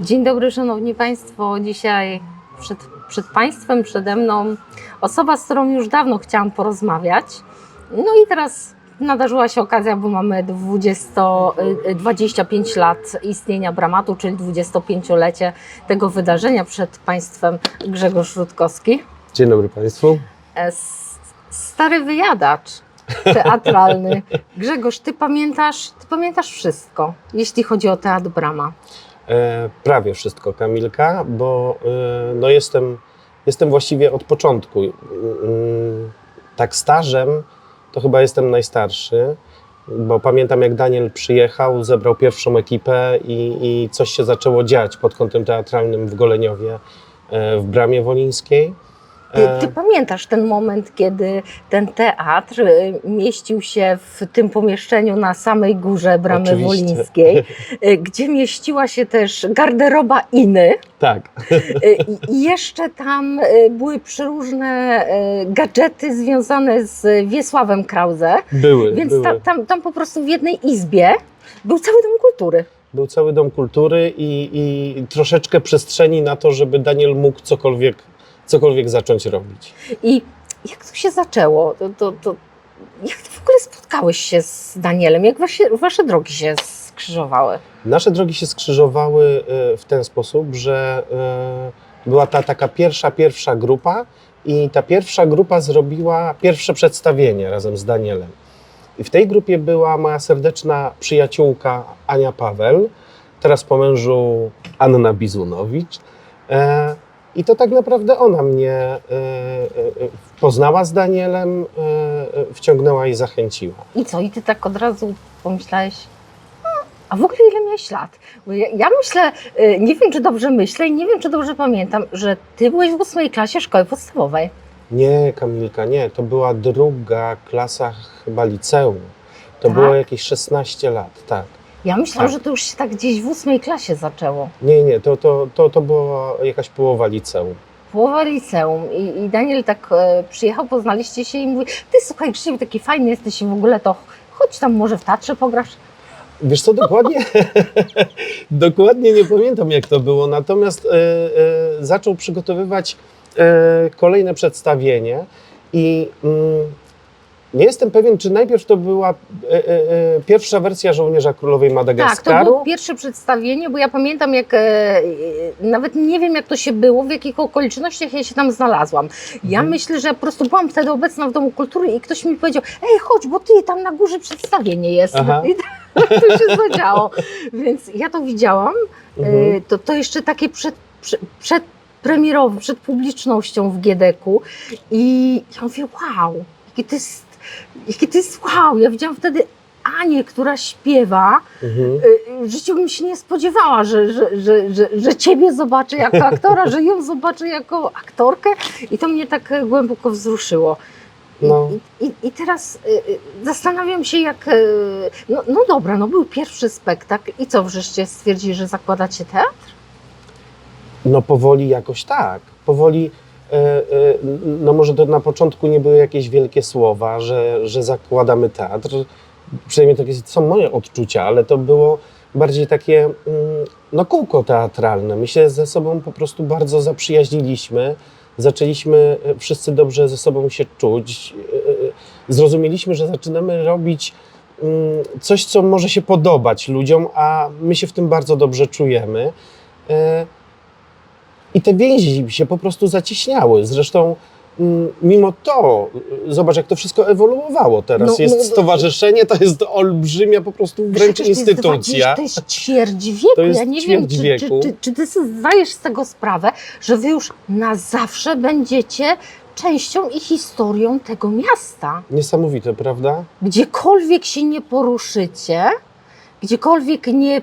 Dzień dobry, Szanowni Państwo. Dzisiaj przed, przed Państwem, przede mną osoba, z którą już dawno chciałam porozmawiać. No i teraz nadarzyła się okazja, bo mamy 20, y, 25 lat istnienia Bramatu, czyli 25-lecie tego wydarzenia przed Państwem Grzegorz Rutkowski. Dzień dobry Państwu. E, Stary wyjadacz teatralny. Grzegorz, ty pamiętasz, ty pamiętasz wszystko, jeśli chodzi o Teatr Brama. E, prawie wszystko, Kamilka, bo e, no jestem, jestem właściwie od początku. Mm, tak stażem to chyba jestem najstarszy, bo pamiętam jak Daniel przyjechał, zebrał pierwszą ekipę i, i coś się zaczęło dziać pod kątem teatralnym w Goleniowie, e, w Bramie Wolińskiej. Ty, E, ty pamiętasz ten moment, kiedy ten teatr y, mieścił się w tym pomieszczeniu na samej górze Bramy Oczywiście. Wolińskiej, y, gdzie mieściła się też garderoba Iny Tak, i jeszcze tam były przeróżne gadżety związane z Wiesławem Krause, były. więc były. tam, tam, tam po prostu w jednej izbie był cały dom kultury. Był cały dom kultury i, i troszeczkę przestrzeni na to, żeby Daniel mógł cokolwiek, cokolwiek zacząć robić. I jak to się zaczęło? To, to, to, jak ty w ogóle spotkałeś się z Danielem? Jak wasze, wasze drogi się skrzyżowały? Nasze drogi się skrzyżowały e, w ten sposób, że e, była ta taka pierwsza, pierwsza grupa i ta pierwsza grupa zrobiła pierwsze przedstawienie razem z Danielem. I w tej grupie była moja serdeczna przyjaciółka Ania Paweł, teraz po mężu Anna Bizunowicz. I to tak naprawdę ona mnie e, e, e, poznała z Danielem, wciągnęła i zachęciła. I co? I ty tak od razu pomyślałeś, "Hmm, a w ogóle ile miałeś lat? Ja, ja myślę, nie wiem czy dobrze myślę i nie wiem czy dobrze pamiętam, że ty byłeś w ósmej klasie szkoły podstawowej. Nie, Kamilka, nie. To była druga klasa chyba liceum. To Tak? było jakieś 16 lat, tak. Ja myślałam, Tak. że to już się tak gdzieś w ósmej klasie zaczęło. Nie, nie, to, to, to, to była jakaś połowa liceum. Połowa liceum i, i Daniel tak e, przyjechał, poznaliście się i mówi, ty słuchaj Krzysiek, taki fajny jesteś i w ogóle to chodź tam może w teatrze pograsz. Wiesz co, dokładnie, dokładnie nie pamiętam jak to było, natomiast e, e, zaczął przygotowywać e, kolejne przedstawienie i mm, nie jestem pewien, czy najpierw to była e, e, e, pierwsza wersja Żołnierza Królowej Tak, Madagaskaru. to było pierwsze przedstawienie, bo ja pamiętam jak, e, e, nawet nie wiem jak to się było, w jakich okolicznościach ja się tam znalazłam. Ja Mhm. myślę, że ja po prostu byłam wtedy obecna w Domu Kultury i ktoś mi powiedział, ej chodź, bo ty tam na górze przedstawienie jest. Aha. I tak to się zadziało. Więc ja to widziałam, Mhm. e, to, to jeszcze takie przed, przed, przed przed publicznością w Giedeku i ja mówię, wow, jakie to jest, jakie to jest wow. Ja widziałam wtedy Anię, która śpiewa, Mhm. Y, w życiu bym się nie spodziewała, że, że, że, że, że ciebie zobaczę jako aktora, że ją zobaczę jako aktorkę i to mnie tak e, głęboko wzruszyło. I, No. i, i, I teraz y, y, zastanawiam się, jak. No, no dobra, no był pierwszy spektakl i co wreszcie stwierdzili, że zakładacie teatr? No powoli jakoś tak. Powoli, e, e, no może to na początku nie były jakieś wielkie słowa, że, że zakładamy teatr. Przynajmniej takie są moje odczucia, ale to było bardziej takie mm, no kółko teatralne. My się ze sobą po prostu bardzo zaprzyjaźniliśmy. Zaczęliśmy e, wszyscy dobrze ze sobą się czuć. E, e, Zrozumieliśmy, że zaczynamy robić mm, coś, co może się podobać ludziom, a my się w tym bardzo dobrze czujemy. I te więzi się po prostu zacieśniały. Zresztą mm, mimo to, y, zobacz jak to wszystko ewoluowało teraz. No, jest no, stowarzyszenie, to jest olbrzymia po prostu wręcz instytucja. To jest, 20, to jest ćwierć wieku. To jest ja nie wiem, czy. Czy, czy, czy ty sobie zdajesz z tego sprawę, że wy już na zawsze będziecie częścią i historią tego miasta. Niesamowite, prawda? gdziekolwiek się nie poruszycie, gdziekolwiek nie,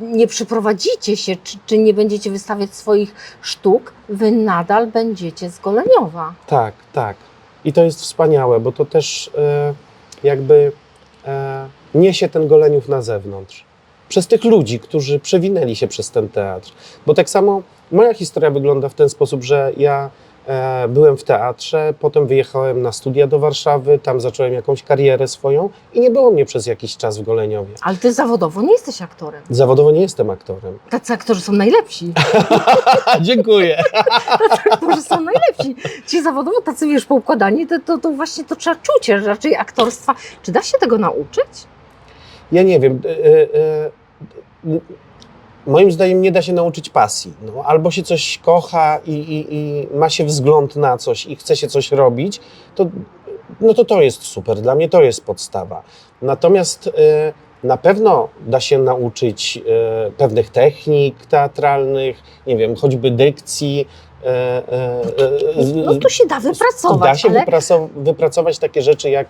nie przyprowadzicie się, czy, czy nie będziecie wystawiać swoich sztuk, wy nadal będziecie z Goleniowa. Tak, tak. I to jest wspaniałe, bo to też e, jakby e, niesie ten goleniów na zewnątrz. Przez tych ludzi, którzy przewinęli się przez ten teatr. Bo tak samo moja historia wygląda w ten sposób, że ja byłem w teatrze, potem wyjechałem na studia do Warszawy, tam zacząłem jakąś karierę swoją i nie było mnie przez jakiś czas w Goleniowie. Ale ty zawodowo nie jesteś aktorem. Zawodowo nie jestem aktorem. Tacy aktorzy są najlepsi. Dziękuję. Aktorzy są najlepsi. Ci zawodowo tacy, wiesz, poukładani, to, to, to właśnie to trzeba czuć, że raczej aktorstwa. Czy da się tego nauczyć? Ja nie wiem. e, e, e, Moim zdaniem nie da się nauczyć pasji. No, albo się coś kocha i, i, i ma się wzgląd na coś i chce się coś robić, to, no to to jest super. Dla mnie to jest podstawa. Natomiast e, na pewno da się nauczyć e, pewnych technik teatralnych, nie wiem, choćby dykcji. e, e, z- No to się da wypracować, Da się ale wypracować takie rzeczy jak,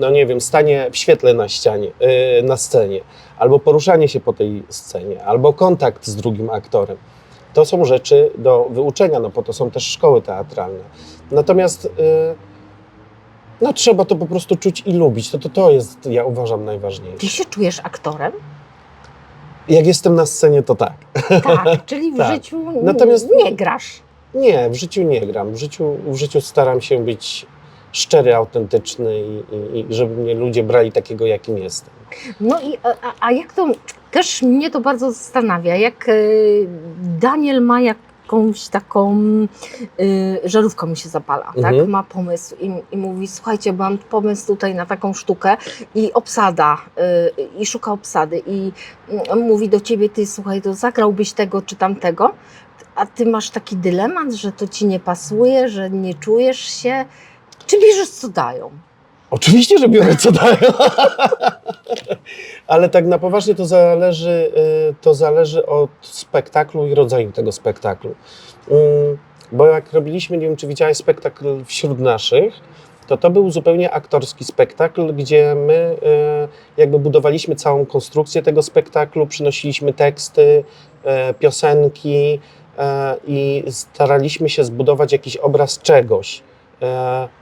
no nie wiem, stanie w świetle na ścianie, yy, na scenie, albo poruszanie się po tej scenie, albo kontakt z drugim aktorem. To są rzeczy do wyuczenia, no po to są też szkoły teatralne. Natomiast yy, no trzeba to po prostu czuć i lubić. To, to, to jest, ja uważam, ty najważniejsze. się czujesz aktorem? Jak jestem na scenie, to tak. Tak, czyli w Tak. życiu Natomiast- nie grasz. Nie, w życiu nie gram. W życiu, w życiu staram się być szczery, autentyczny i, i, i żeby mnie ludzie brali takiego, jakim jestem. No i a, a- jak to, też mnie to bardzo zastanawia, jak y, Daniel ma jakąś taką, y, żarówka mu się zapala, tak? Mhm. Ma pomysł i, i mówi, słuchajcie, mam pomysł tutaj na taką sztukę i obsada, y, i szuka obsady i y, mówi do ciebie, ty słuchaj, to zagrałbyś tego czy tamtego, a ty masz taki dylemat, że to ci nie pasuje, że nie czujesz się, czy bierzesz co dają? Oczywiście, że biorę co dają. Ale tak na poważnie to zależy, y, to zależy od spektaklu i rodzaju tego spektaklu. Mm, Bo jak robiliśmy, nie wiem czy widziałeś spektakl wśród naszych, to to był zupełnie aktorski spektakl, gdzie my y, jakby budowaliśmy całą konstrukcję tego spektaklu, przynosiliśmy teksty, e, piosenki i staraliśmy się zbudować jakiś obraz czegoś,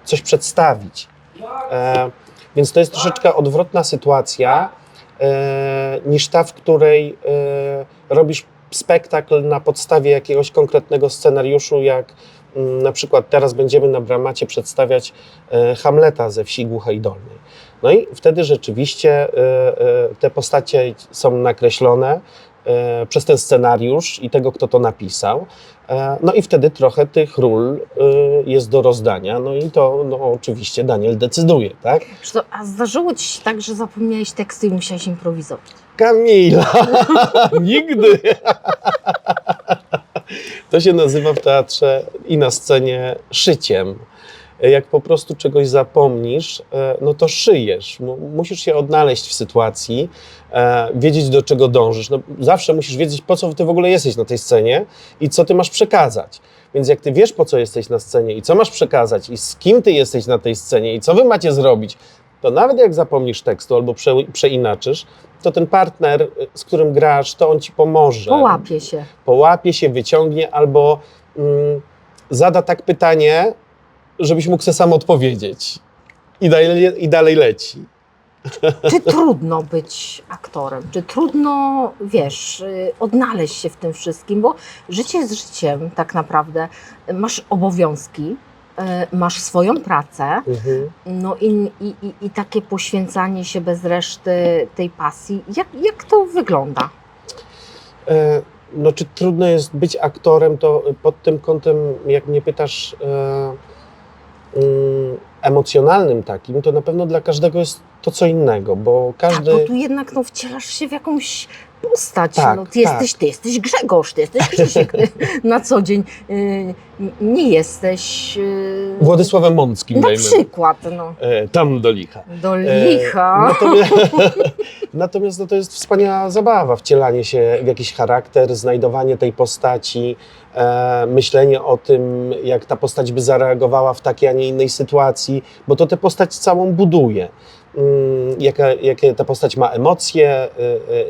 coś przedstawić. E, więc to jest troszeczkę odwrotna sytuacja e, niż ta, w której e, robisz spektakl na podstawie jakiegoś konkretnego scenariuszu, jak mm, na przykład teraz będziemy na Bramacie przedstawiać e, Hamleta ze wsi Głuchej Dolnej. No i wtedy rzeczywiście e, e, te postacie są nakreślone e, przez ten scenariusz i tego, kto to napisał. E, No i wtedy trochę tych ról e, jest do rozdania, no i to no, oczywiście Daniel decyduje, tak? A zdarzyło ci się tak, że zapomniałeś tekstu i musiałeś improwizować? Kamila! Nigdy! To się nazywa w teatrze i na scenie szyciem. Jak po prostu czegoś zapomnisz, e, no to szyjesz. Mu- Musisz się odnaleźć w sytuacji, e, wiedzieć do czego dążysz. No, zawsze musisz wiedzieć, po co ty w ogóle jesteś na tej scenie i co ty masz przekazać. Więc jak ty wiesz, po co jesteś na scenie i co masz przekazać i z kim ty jesteś na tej scenie i co wy macie zrobić, to nawet jak zapomnisz tekstu albo prze, przeinaczysz, to ten partner, y, z którym grasz, to on ci pomoże. Połapie się. Połapie się, wyciągnie albo mm, zada tak pytanie, żebyś mógł sobie sam odpowiedzieć. I dalej, I dalej leci. Czy trudno być aktorem? Czy trudno, wiesz, y, odnaleźć się w tym wszystkim? Bo życie jest życiem tak naprawdę. Masz obowiązki, y, masz swoją pracę, Mhm. no i, i, i, takie poświęcanie się bez reszty tej pasji. Jak, jak to wygląda? E, No, czy trudno jest być aktorem, to pod tym kątem, jak mnie pytasz, e, emocjonalnym takim, to na pewno dla każdego jest to co innego, bo każdy... Tak, bo tu jednak no, wcielasz się w jakąś postać. Tak, no, ty, tak. jesteś, ty jesteś Grzegorz, ty jesteś Krzysiek, ty na co dzień y, nie jesteś... Y, Władysławem Mąckim, Na dajmy. przykład, no, E, tam do licha. do E, licha. Natomiast, natomiast no, to jest wspaniała zabawa, wcielanie się w jakiś charakter, znajdowanie tej postaci, e, myślenie o tym, jak ta postać by zareagowała w takiej, a nie innej sytuacji, bo to tę postać całą buduje. Mm, jaka, jakie ta postać ma emocje, e,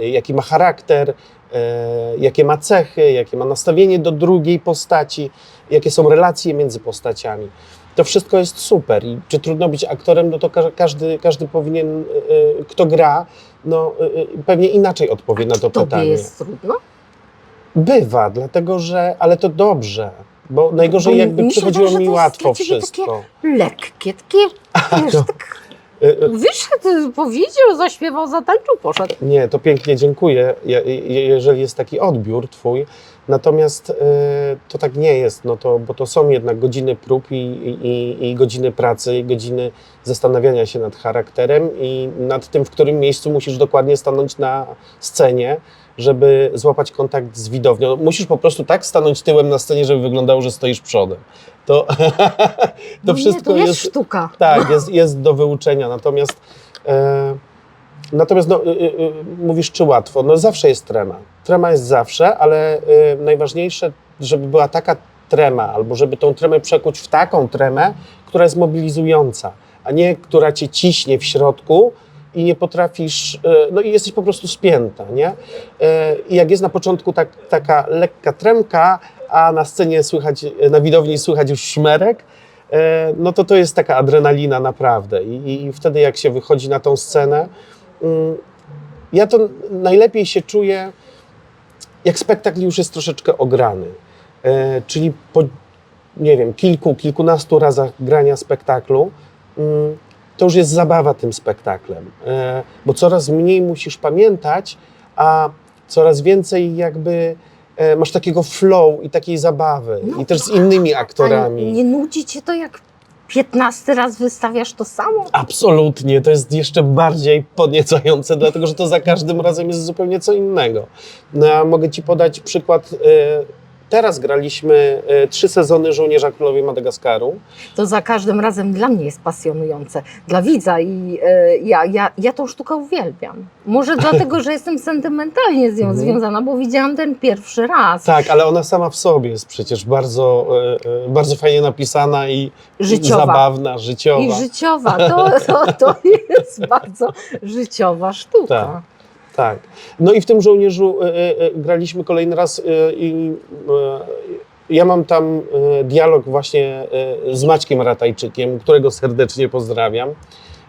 e, jaki ma charakter, e, jakie ma cechy, jakie ma nastawienie do drugiej postaci, jakie są relacje między postaciami. To wszystko jest super i czy trudno być aktorem, no to ka- każdy, każdy powinien, y, y, kto gra, no y, y, pewnie inaczej odpowie na to Tobie pytanie. jest trudno? Bywa, dlatego że, ale to dobrze. Bo najgorzej Bo jakby mi przychodziło wydaje, mi łatwo ciebie takie- wszystko. Lekkie, takie, wiesz, No. tak Y, y, wyszedł, powiedział, zaśpiewał, zatańczył, poszedł. Nie, to pięknie dziękuję, je- je- jeżeli jest taki odbiór twój. Natomiast y, to tak nie jest, no to, bo to są jednak godziny prób i, i, i godziny pracy, i godziny zastanawiania się nad charakterem i nad tym, w którym miejscu musisz dokładnie stanąć na scenie, żeby złapać kontakt z widownią. Musisz po prostu tak stanąć tyłem na scenie, żeby wyglądało, że stoisz przodem. To, to wszystko nie, to jest, jest sztuka. tak, jest, jest do wyuczenia. Natomiast, e, natomiast no, y, y, mówisz, czy łatwo? No zawsze jest trema. Trema jest zawsze, ale y, najważniejsze, żeby była taka trema, albo żeby tą tremę przekuć w taką tremę, która jest mobilizująca, a nie która cię ciśnie w środku i nie potrafisz, y, no i jesteś po prostu spięta, nie? Y, I jak jest na początku tak, taka lekka tremka, a na scenie słychać, na widowni słychać już szmerek, e, no to to jest taka adrenalina naprawdę. I, i- wtedy, jak się wychodzi na tą scenę, mm, ja to najlepiej się czuję, jak spektakl już jest troszeczkę ograny. E, Czyli po, nie wiem, kilku, kilkunastu razach grania spektaklu, mm, to już jest zabawa tym spektaklem. E, Bo coraz mniej musisz pamiętać, a coraz więcej jakby e, masz takiego flow i takiej zabawy. No I też z innymi A aktorami. nie nudzi cię to, jak 15 raz wystawiasz to samo? Absolutnie, to jest jeszcze bardziej podniecające, dlatego że to za każdym razem jest zupełnie co innego. No, mogę Ci podać przykład. Teraz graliśmy e, trzy sezony Żołnierza Królowej Madagaskaru. To za każdym razem dla mnie jest pasjonujące. Dla widza i e, ja, ja, ja tą sztukę uwielbiam. Może dlatego, że jestem sentymentalnie z nią Mhm. związana, bo widziałam ten pierwszy raz. Tak, ale ona sama w sobie jest przecież bardzo, e, bardzo fajnie napisana i Życiowa. zabawna, życiowa. I życiowa. To, to, to jest bardzo życiowa sztuka. Tak. Tak. No i w tym żołnierzu e, e, graliśmy kolejny raz e, i e, ja mam tam e, dialog właśnie e, z Maćkiem Ratajczykiem, którego serdecznie pozdrawiam.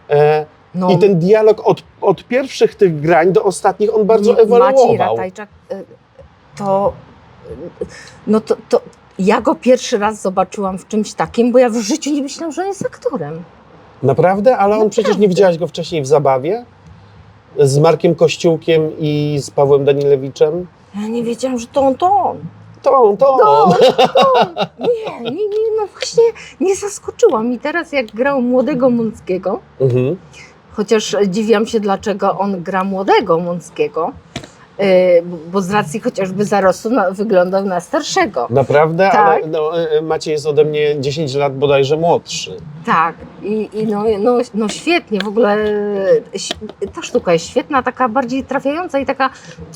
E, No, I ten dialog od, od pierwszych tych grań do ostatnich on bardzo Maciej ewoluował. Ratajczak, y, to, no to, to ja go pierwszy raz zobaczyłam w czymś takim, bo ja w życiu nie myślałam, że on jest aktorem. Naprawdę? Ale on Naprawdę. przecież nie widziałaś go wcześniej w zabawie? Z Markiem Kościółkiem i z Pawłem Danilewiczem? Ja nie wiedziałam, że to on, to on. To on, to on. to on. Nie, nie, nie, no właśnie nie zaskoczyła mi teraz, jak grał młodego Mąckiego, Mhm. chociaż dziwiam się, dlaczego on gra młodego Mąckiego, bo- bo z racji chociażby zarostu na, wyglądał na starszego. Naprawdę? Tak. Ale no, e, Maciej jest ode mnie 10 lat bodajże młodszy. Tak, i, i no, no, no świetnie, w ogóle ta sztuka jest świetna, taka bardziej trafiająca i taka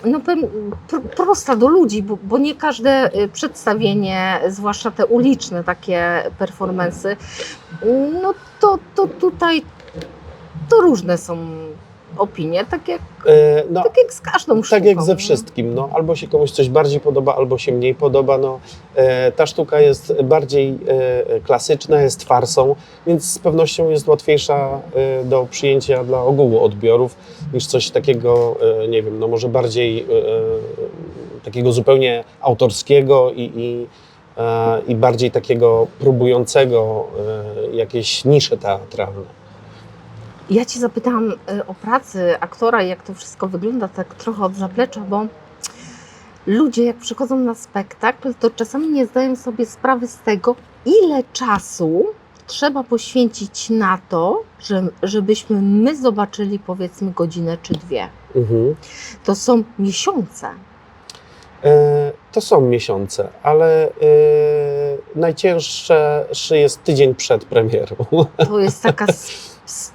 no, powiem, pr- prosta do ludzi, bo, bo nie każde y, przedstawienie, zwłaszcza te uliczne takie performensy, no to, to tutaj to różne są opinie, tak jak, E, No, tak jak z każdą sztuką. tak jak ze wszystkim. No, albo się komuś coś bardziej podoba, albo się mniej podoba. No, e, ta sztuka jest bardziej e, klasyczna, jest farsą, więc z pewnością jest łatwiejsza e, do przyjęcia dla ogółu odbiorów niż coś takiego, e, nie wiem, no może bardziej e, e, takiego zupełnie autorskiego i, i, e, i bardziej takiego próbującego e, jakieś nisze teatralne. Ja Cię zapytałam y, o pracy aktora, jak to wszystko wygląda, tak trochę od zaplecza, bo ludzie, jak przychodzą na spektakl, to czasami nie zdają sobie sprawy z tego, ile czasu trzeba poświęcić na to, że, żebyśmy my zobaczyli powiedzmy godzinę czy dwie. Mhm. To są miesiące. E, To są miesiące, ale e, najcięższe jest tydzień przed premierą. To jest taka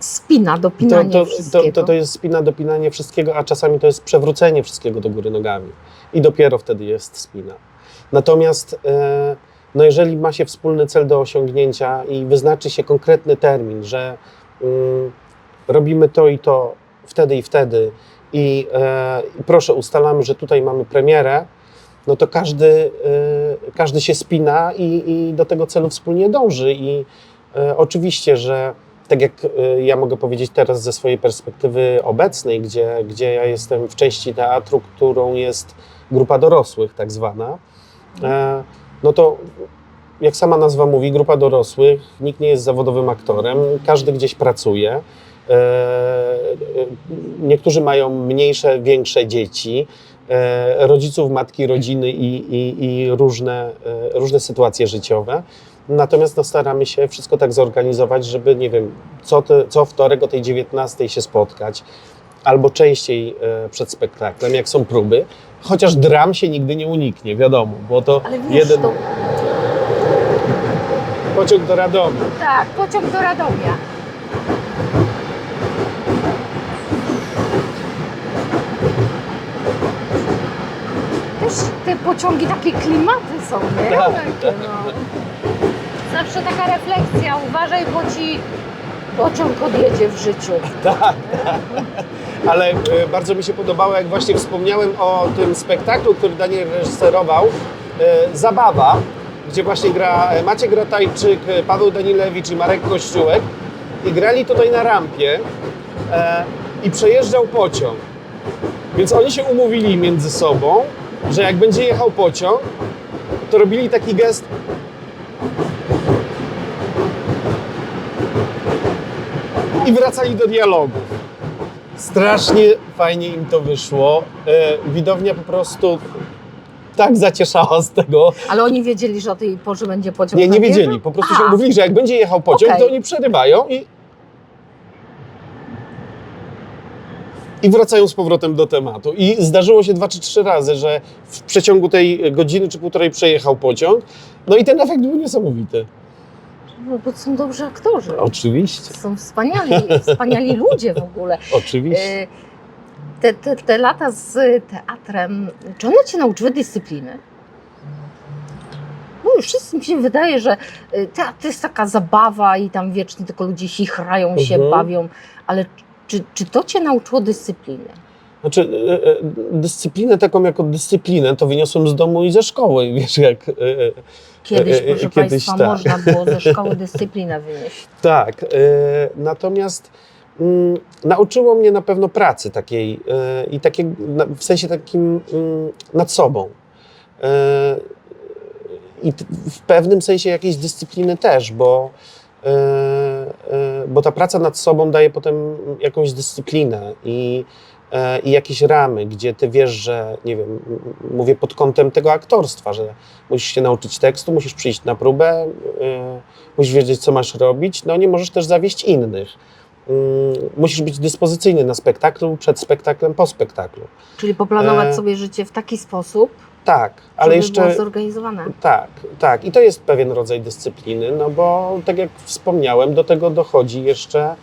spina, To, dopinanie to, to, wszystkiego. to, to jest spina, dopinanie wszystkiego, a czasami to jest przewrócenie wszystkiego do góry nogami. I dopiero wtedy jest spina. Natomiast e, no jeżeli ma się wspólny cel do osiągnięcia i wyznaczy się konkretny termin, że mm, robimy to i to wtedy i wtedy i, e, proszę ustalamy, że tutaj mamy premierę, no to każdy, e, każdy się spina i, i do tego celu wspólnie dąży. I e, oczywiście, że tak jak e, ja mogę powiedzieć teraz ze swojej perspektywy obecnej, gdzie, gdzie ja jestem w części teatru, którą jest grupa dorosłych, tak zwana, e, no to jak sama nazwa mówi, grupa dorosłych, nikt nie jest zawodowym aktorem, każdy gdzieś pracuje. E, Niektórzy mają mniejsze, większe dzieci, rodziców, matki, rodziny i, i, i różne, różne sytuacje życiowe. Natomiast no, staramy się wszystko tak zorganizować, żeby, nie wiem, co, te, co wtorek o tej 19 się spotkać, albo częściej e, przed spektaklem, jak są próby. Chociaż dram się nigdy nie uniknie, wiadomo, bo to Ale wiesz, jeden to, pociąg do Radomia. tak, pociąg do Radomia. Też te pociągi, takie klimaty są, nie? Tak. Takie, no. Zawsze taka refleksja, uważaj, bo ci pociąg odjedzie w życiu. Tak, tak. Ale e, bardzo mi się podobało, jak właśnie wspomniałem o tym spektaklu, który Daniel reżyserował, e, Zabawa, gdzie właśnie gra e, Maciek Ratajczyk, e, Paweł Danilewicz i Marek Kościółek i grali tutaj na rampie e, i przejeżdżał pociąg. Więc oni się umówili między sobą, że jak będzie jechał pociąg, to robili taki gest i wracali do dialogów. Strasznie fajnie im to wyszło. E, Widownia po prostu tak zacieszała z tego. Ale oni wiedzieli, że o tej porze będzie pociąg Nie, nie wiedzieli. Po prostu się A, umówili, że jak będzie jechał pociąg, Okej. to oni przerywają i. I wracają z powrotem do tematu. I zdarzyło się dwa czy trzy razy, że w przeciągu tej godziny czy półtorej przejechał pociąg. No i ten efekt był niesamowity. No, bo są dobrzy aktorzy. Oczywiście, Są wspaniali, wspaniali ludzie w ogóle. oczywiście. Y, Te, te, te lata z teatrem, czy one cię nauczyły dyscypliny? Bo już wszyscy mi się wydaje, że y, teatr to jest taka zabawa i tam wiecznie tylko ludzie chichrają się, Mhm. bawią, ale czy, czy to cię nauczyło dyscypliny? Znaczy, e, e, dyscyplinę taką jako dyscyplinę to wyniosłem z domu i ze szkoły, wiesz, jak... Kiedyś, E, e, proszę kiedyś Państwa, tak. można było ze szkoły dyscyplinę wynieść. Tak, e, natomiast mm, nauczyło mnie na pewno pracy takiej i takiej, w sensie takim mm, nad sobą. I w pewnym sensie jakiejś dyscypliny też, bo, bo ta praca nad sobą daje potem jakąś dyscyplinę i, i jakieś ramy, gdzie ty wiesz, że nie wiem, mówię pod kątem tego aktorstwa, że musisz się nauczyć tekstu, musisz przyjść na próbę, e, musisz wiedzieć, co masz robić, no nie możesz też zawieść innych. Mm, Musisz być dyspozycyjny na spektaklu, przed spektaklem, po spektaklu. Czyli poplanować E, sobie życie w taki sposób, Tak, ale żeby jeszcze. było zorganizowane. Tak, tak. I to jest pewien rodzaj dyscypliny, no bo tak jak wspomniałem, do tego dochodzi jeszcze e,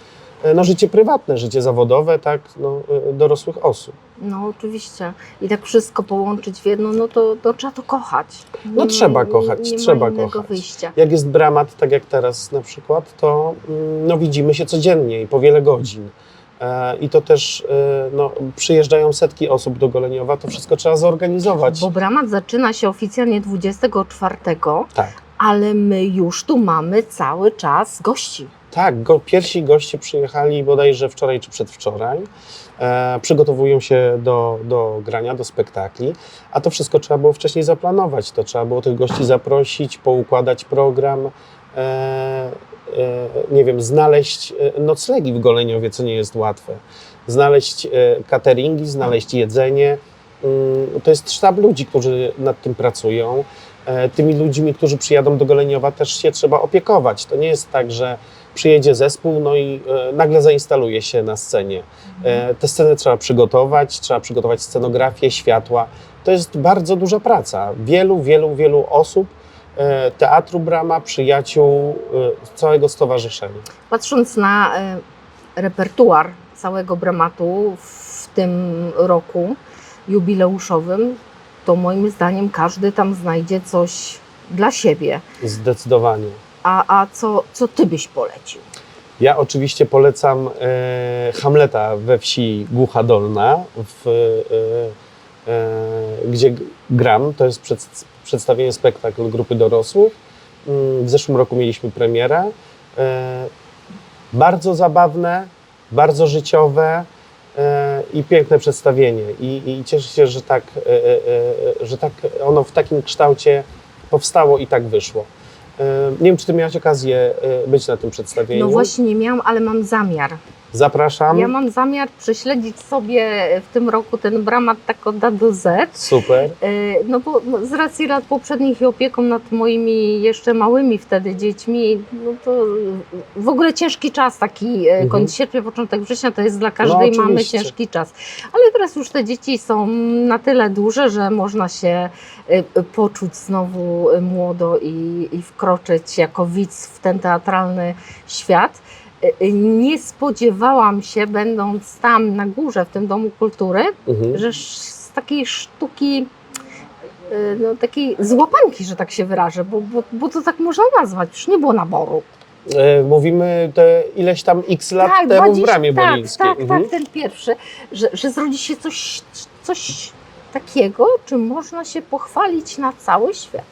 no, życie prywatne, życie zawodowe, tak, no, e, dorosłych osób. No oczywiście. I tak wszystko połączyć w jedno, no to, to trzeba to kochać. No, trzeba kochać, nie trzeba ma kochać. wyjścia. Jak jest dramat, tak jak teraz na przykład, to mm, no, widzimy się codziennie i po wiele godzin. E, I to też no, przyjeżdżają setki osób do Goleniowa, to wszystko trzeba zorganizować. Bo Bramat zaczyna się oficjalnie 24, Tak. ale my już tu mamy cały czas gości. Tak, go, pierwsi goście przyjechali bodajże wczoraj czy przedwczoraj. E, przygotowują się do, do grania, do spektakli, a to wszystko trzeba było wcześniej zaplanować. To trzeba było tych gości zaprosić, poukładać program, e, e, nie wiem, znaleźć e, noclegi w Goleniowie, co nie jest łatwe. Znaleźć e, cateringi, znaleźć jedzenie. Mm, To jest sztab ludzi, którzy nad tym pracują. Tymi ludźmi, którzy przyjadą do Goleniowa, też się trzeba opiekować. To nie jest tak, że przyjedzie zespół, no i e, nagle zainstaluje się na scenie. E, Te sceny trzeba przygotować, trzeba przygotować scenografię, światła. To jest bardzo duża praca. Wielu, wielu, wielu osób, e, Teatru Brama, przyjaciół, e, całego stowarzyszenia. Patrząc na e, repertuar całego Bramatu w tym roku jubileuszowym, to moim zdaniem każdy tam znajdzie coś dla siebie. Zdecydowanie. A, a co, co ty byś polecił? Ja oczywiście polecam e, Hamleta we wsi Głucha Dolna, w, e, e, gdzie gram. To jest przed, przedstawienie spektakl grupy dorosłych. Mm, W zeszłym roku mieliśmy premierę. E, bardzo zabawne, bardzo życiowe e, i piękne przedstawienie. I, I cieszę się, że tak, e, e, e, że tak ono w takim kształcie powstało i tak wyszło. Nie wiem, czy ty miałaś okazję e, być na tym przedstawieniu. No właśnie nie miałam, ale mam zamiar. Zapraszam. Ja mam zamiar prześledzić sobie w tym roku ten dramat tak od A do Z. Super. Y, No bo no, z racji lat poprzednich i opieką nad moimi jeszcze małymi wtedy dziećmi, no to w ogóle ciężki czas taki, mhm. koniec sierpnia, początek września to jest dla każdej mamy oczywiście. ciężki czas. Ale teraz już te dzieci są na tyle duże, że można się y, poczuć znowu młodo i, i wkroczyć jako widz w ten teatralny świat. Y, y, Nie spodziewałam się, będąc tam na górze w tym Domu Kultury, Mhm. że z takiej sztuki, y, no takiej złapanki, że tak się wyrażę, bo, bo, bo to tak można nazwać, już nie było naboru. E, Mówimy te ileś tam x lat temu w 20 Bramie tak, Bolińskiej. tak, Mhm. tak, ten pierwszy, że, że zrodzi się coś, coś takiego, czym można się pochwalić na cały świat.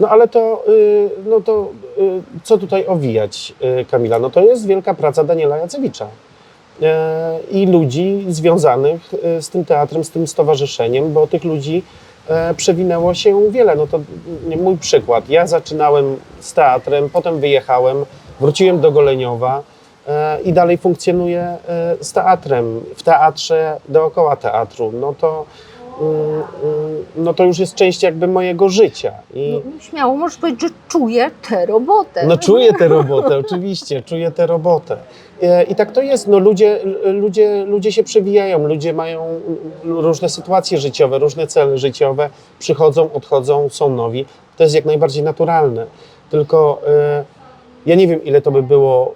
No ale to, y, no to y, co tutaj owijać, y, Kamila? No to jest wielka praca Daniela Jacewicza i ludzi związanych z tym teatrem, z tym stowarzyszeniem, bo tych ludzi e, przewinęło się wiele. No to y, mój przykład. Ja zaczynałem z teatrem, potem wyjechałem, wróciłem do Goleniowa e, i dalej funkcjonuję e, z teatrem, w teatrze, dookoła teatru. No to, mm, mm, no to już jest część jakby mojego życia. I, No, śmiało możesz powiedzieć, że czuję tę robotę. no czuję tę robotę, oczywiście, czuję tę robotę. E, I tak to jest, no ludzie, ludzie, ludzie się przewijają, ludzie mają różne sytuacje życiowe, różne cele życiowe, przychodzą, odchodzą, są nowi. To jest jak najbardziej naturalne. Tylko ja nie wiem, ile to by było,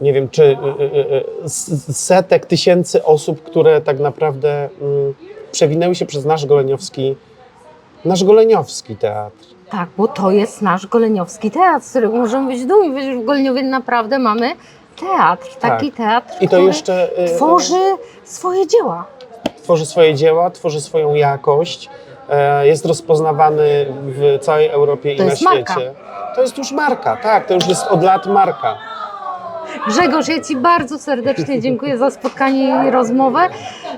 nie wiem, czy setek tysięcy osób, które tak naprawdę mm, przewinęły się przez nasz goleniowski, nasz goleniowski teatr. Tak, bo to jest nasz goleniowski teatr, z którego możemy być dumni, przecież w Goleniowie naprawdę mamy teatr, taki teatr, Tak. I to który jeszcze e, tworzy swoje dzieła. tworzy swoje dzieła, tworzy swoją jakość, e, jest rozpoznawany w całej Europie To i na jest marka. świecie. To jest już marka, tak, to już jest od lat marka. Grzegorz, ja Ci bardzo serdecznie dziękuję za spotkanie i rozmowę,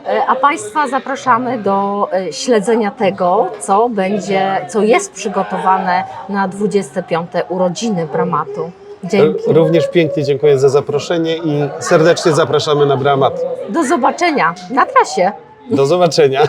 E, a Państwa zapraszamy do e, śledzenia tego, co będzie, co jest przygotowane na 25. urodziny Bramatu. Dzięki. Również pięknie dziękuję za zaproszenie i serdecznie zapraszamy na Bramat. Do zobaczenia na trasie. Do zobaczenia.